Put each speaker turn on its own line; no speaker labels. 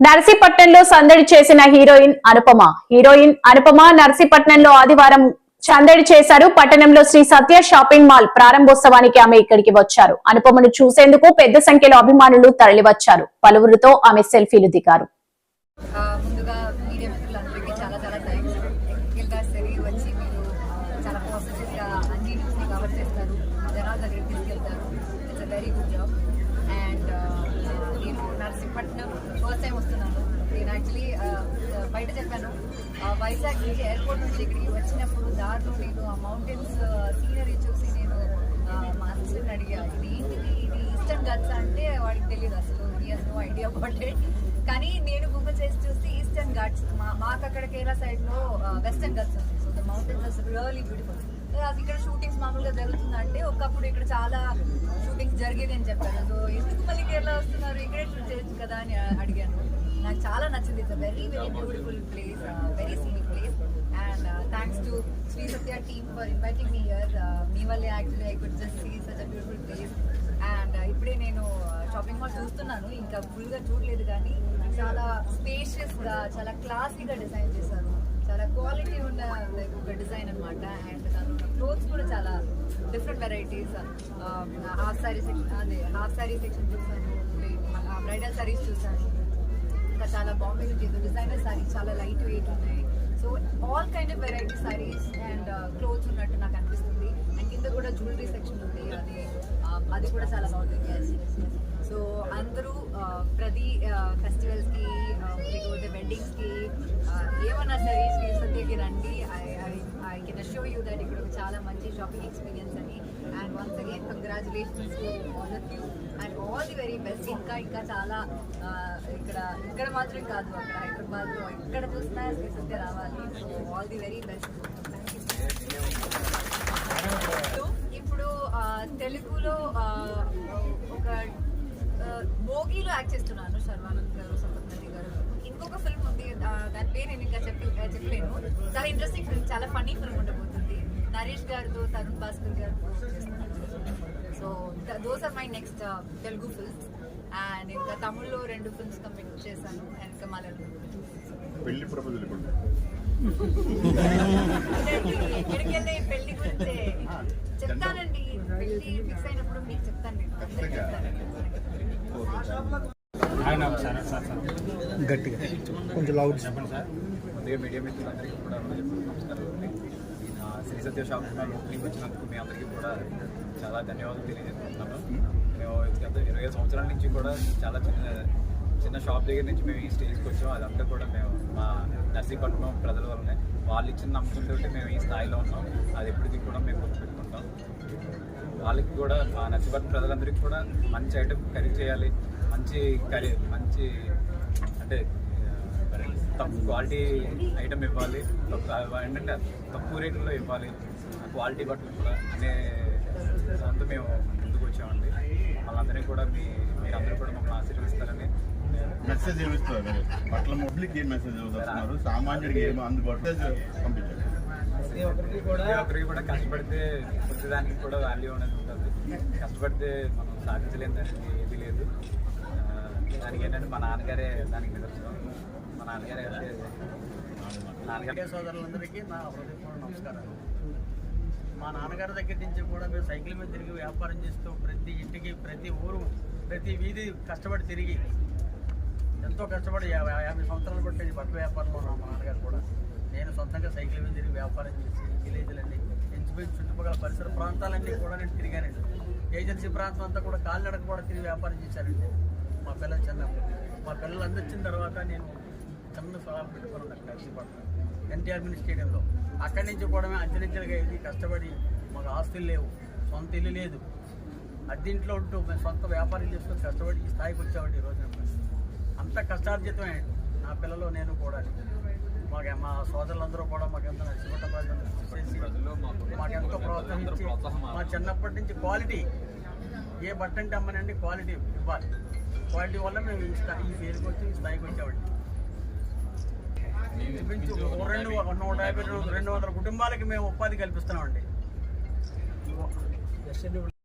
నర్సీపట్నంలో సందడి చేసిన heroine Anupama. Heroine Anupama నర్సీపట్నంలో ఆదివారం సందడి చేశారు. పట్టణంలో శ్రీ సత్య షాపింగ్ మాల్ ప్రారంభోత్సవానికి ఆమె ఇక్కడికి వచ్చారు. అనుపమను చూసేందుకు పెద్ద సంఖ్యలో అభిమానులు తరలివచ్చారు. పలువురితో ఆమె సెల్ఫీలు దిగారు.
వెరీ గుడ్ జాబ్ అండ్ పట్టణం ఫస్ట్ టైం వస్తున్నాను. నేను యాక్చువల్లీ బయట చెప్పాను. వైజాగ్ నుంచి ఎయిర్పోర్ట్ నుంచి ఇక్కడికి వచ్చినప్పుడు దారిలో నేను ఆ మౌంటైన్స్ సీనరీ చూసి నేను మా అసిస్టెంట్ అడిగా ఇది ఏంటిది ఇది ఈస్టర్న్ గట్స్ అంటే వాడికి తెలియదు అసలు. ఈ నో ఐడియా అబౌట్ ఇట్ కానీ నేను గూగుల్ చేసి చూస్తే ఈస్టర్న్ ఘాట్స్ మా మాకు అక్కడ కేరళ సైడ్లో వెస్టర్న్ ఘాట్స్ ఉంది so the mountains really beautiful అది ఇక్కడ షూటింగ్స్ మామూలుగా జరుగుతుందంటే ఒకప్పుడు ఇక్కడ చాలా జరిగేదని జరిగేది అని సో ఎందుకు మళ్ళీ కేరళ వస్తున్నారు? ఇక్కడే షూట్ చేయొచ్చు కదా అని అడిగాను. నాకు చాలా నచ్చింది. It's very very beautiful place very scenic place and thanks to Shri Satya team for inviting me here మీ వల్లే actually I could just see such a beautiful place and ఇప్పుడే నేను uh, షాపింగ్ మాల్ చూస్తున్నాను. ఇంకా ఫుల్గా చూడలేదు కానీ చాలా స్పేషియస్గా చాలా క్లాసీగా డిజైన్ చేశారు. చాలా క్వాలిటీ ఉన్న లైక్ ఒక డిజైన్ అన్నమాట. అండ్ దాని క్లోత్స్ కూడా చాలా different varieties half sari section అదే హాఫ్ సారీ సెక్షన్ చూసాను బ్రైడల్ సారీస్ చూసాను ఇంకా చాలా బాగుంది నుంచి డిజైనర్ సారీస్ చాలా లైట్ వెయిట్ ఉన్నాయి. So all kind of variety saris and clothes ఉన్నట్టు నాకు అనిపిస్తుంది. అండ్ కింద కూడా జ్యువెలరీ సెక్షన్ ఉంది అది um, అది కూడా చాలా బాగుంటుంది సో అందరూ uh, ప్రతి uh, ఫెస్టివల్స్కి uh, లేకపోతే వెడ్డింగ్స్కి ఏమన్నా సరే శ్రీ రండి I I can assure you that ఇక్కడ ఒక చాలా మంచి షాపింగ్ ఎక్స్పీరియన్స్ అని and once again congratulations to all of you and all the very best ఇంకా ఇంకా చాలా ఇక్కడ ఇక్కడ మాత్రం కాదు అక్కడ హైదరాబాద్లో ఎక్కడ చూసినా శ్రీ రావాలి. So all the very best ఇప్పుడు తెలుగులో ఒక భోగిలో యాక్ట్ చేస్తున్నాను శర్వానంద్ గారు సంపత్నది గారు. ఇంకొక ఫిల్మ్ ఉంది దాని పేరు నేను ఇంకా చెప్పి చెప్పలేను. చాలా ఇంట్రెస్టింగ్ ఫిల్మ్ చాలా ఫన్నీ ఫిల్మ్ ఉండబోతుంది. నరేష్ గారితో తరుణ్ భాస్కర్ గారితో so those are my next Telugu films and ఇంకా తమిళ్ళో రెండు ఫిల్మ్స్ కంప్లీట్ చేశాను. అండ్ ఇంకా మలయాళం.
పెళ్ళి ప్రపోజల్
ఎక్కడికి వెళ్ళే పెళ్ళి గురించే చెప్తానండి. పెళ్ళి ఫిక్స్ అయినప్పుడు మీకు చెప్తాను నేను. అందరికీ చెప్తాను.
ఆయన సార్ సార్ సార్.
గట్టిగా. కొంచెం లౌడ్
చెప్పండి సార్.
మీడియా మిత్రులందరికీ కూడా నమస్కారం. శ్రీ సత్య షాప్ ఓపెనింగ్ వచ్చినందుకు మీ అందరికీ కూడా చాలా ధన్యవాదాలు తెలియజేస్తున్నాను మేము గత ఇరవై సంవత్సరాల నుంచి కూడా చాలా చిన్న చిన్న షాప్ దగ్గర నుంచి మేము ఈ స్టేజ్కి వచ్చాం. అదంతా కూడా మేము మా నర్సీపట్నం ప్రజల వల్లనే. వాళ్ళు ఇచ్చిన నమ్మకంతో మేము ఈ స్థాయిలో ఉన్నాం. అది ఎప్పటికీ కూడా మేము గుర్తుపెట్టుకుంటాం. వాళ్ళకి కూడా మా నర్సీపట్నం ప్రజలందరికీ కూడా మంచి ఐటమ్ కర్రీ చేయాలి. మంచి ఖరీ మంచి అంటే తక్కువ క్వాలిటీ ఐటమ్ ఇవ్వాలి. తక్కువ ఏంటంటే తక్కువ రేట్లో ఇవ్వాలి. క్వాలిటీ బట్టలు కూడా అనే దాంతో మేము ముందుకు వచ్చామండి. వాళ్ళందరినీ కూడా మీ మీరందరూ కూడా మమ్మల్ని ఆశీర్వదిస్తారని.
మెసేజ్ ఏమిస్తారు పట్ల పబ్లిక్ ఏం మెసేజ్ చదువుతున్నారు సామాన్యుడికి ఏం అందుబాటులో పంపించారు
ప్రతి ఒక్కరికి కూడా కష్టపడితే ప్రతిదానికి కూడా వాల్యూ అనేది ఉంటుంది. కష్టపడితే మనం సాధించలేనిది ఏది లేదు. దానికి ఏంటంటే మా నాన్నగారే దానికి నిదర్శనం మా నాన్నగారే నాన్నగారి
సోదరులందరికీ నా హృదయపూర్వ నమస్కారాలు. మా నాన్నగారి దగ్గర నుంచి కూడా మేము సైకిల్ మీద తిరిగి వ్యాపారం చేస్తూ ప్రతి ఇంటికి ప్రతి ఊరు ప్రతి వీధి కష్టపడి తిరిగి ఎంతో కష్టపడి యాభై యాభై సంవత్సరాలు బట్టి బట్టల వ్యాపారంలో ఉన్నాం మా నాన్నగారు కూడా. నేను సొంతంగా సైకిల్ మీద తిరిగి వ్యాపారం చేసి విలేజ్లన్నీ ఎంచిపోయి చుట్టుపక్కల పరిసర ప్రాంతాలన్నీ కూడా నేను తిరిగానండి. ఏజెన్సీ ప్రాంతం అంతా కూడా కాలినడక కూడా తిరిగి వ్యాపారం చేశానండి. మా పిల్లలు చిన్నప్పుడు. మా పిల్లలు అందరూ వచ్చిన తర్వాత నేను చిన్న సలహా పెట్టుకున్నాను అక్కడ నర్సీపట్నం ఎన్టీఆర్ మినీ స్టేడియంలో. అక్కడి నుంచి కూడా అంచెలంచెలుగా ఇది కష్టపడి మాకు ఆస్తులు లేవు. సొంత ఇల్లు లేదు. అద్దీంట్లో ఉంటూ మేము సొంత వ్యాపారం చేసుకొని కష్టపడి ఈ స్థాయికి వచ్చామండి ఈ రోజున అంత కష్టార్జితమే నా పిల్లలు నేను కూడా మాకు మా సోదరులందరూ కూడా మాకెంత నచ్చిపట్ట ప్రజలు మాకెంతో ప్రోత్సహించి మా చిన్నప్పటి నుంచి క్వాలిటీ ఏ బట్ట అంటే అమ్మనండి క్వాలిటీ ఇవ్వాలి. క్వాలిటీ వల్ల మేము ఈ స్థాయి ఈ పేరుకి వచ్చి ఈ స్థాయికి వచ్చామండి ఓ రెండు నూట యాభై రెండు రెండు వందల కుటుంబాలకి మేము ఉపాధి కల్పిస్తున్నామండి.